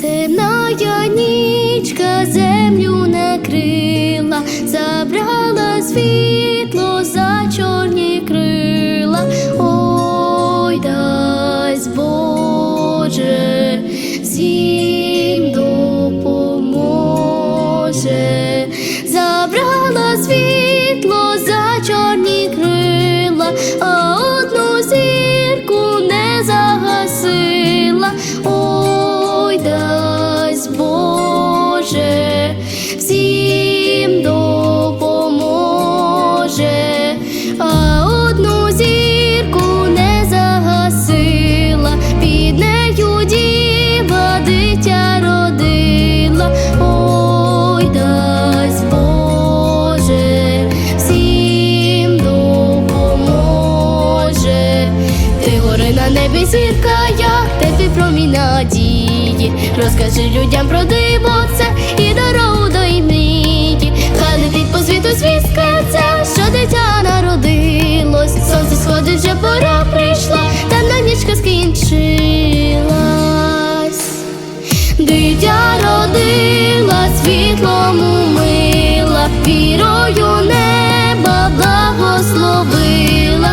Темна нічка землю накрила, забрала світло за чорні крила, ой дасть Боже, всім допоможе, забрала світло за чорні крила, одну зірку не загасила. Небі зірка, як теплий промінь надії. Розкажи людям про диво це і дорогу до мрії. Хай летить по світу звістка ця, що дитя народилось. Сонце сходить, вже пора прийшла, та на нічка скінчилась. Дитя родила, світлому мила, вірою неба благословила.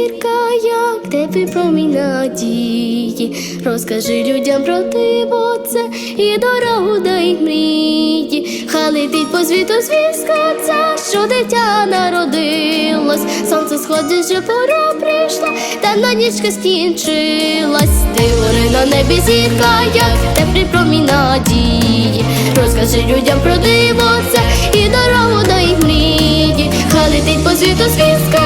Зірка, як теплий промінь надії. Розкажи людям про диво це і дорогу до їх мрії. Хай по світу звістка ця, що дитя народилось. Сонце сходить, вже пора прийшла, та на нічка скінчилась. Ти гори на небі зірка, як теплий промінь надії. Розкажи людям про диво це і дорогу до їх мрії. Хай летить по світу звістка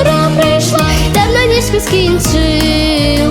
пора прийшла, темна ніжка скінчилась.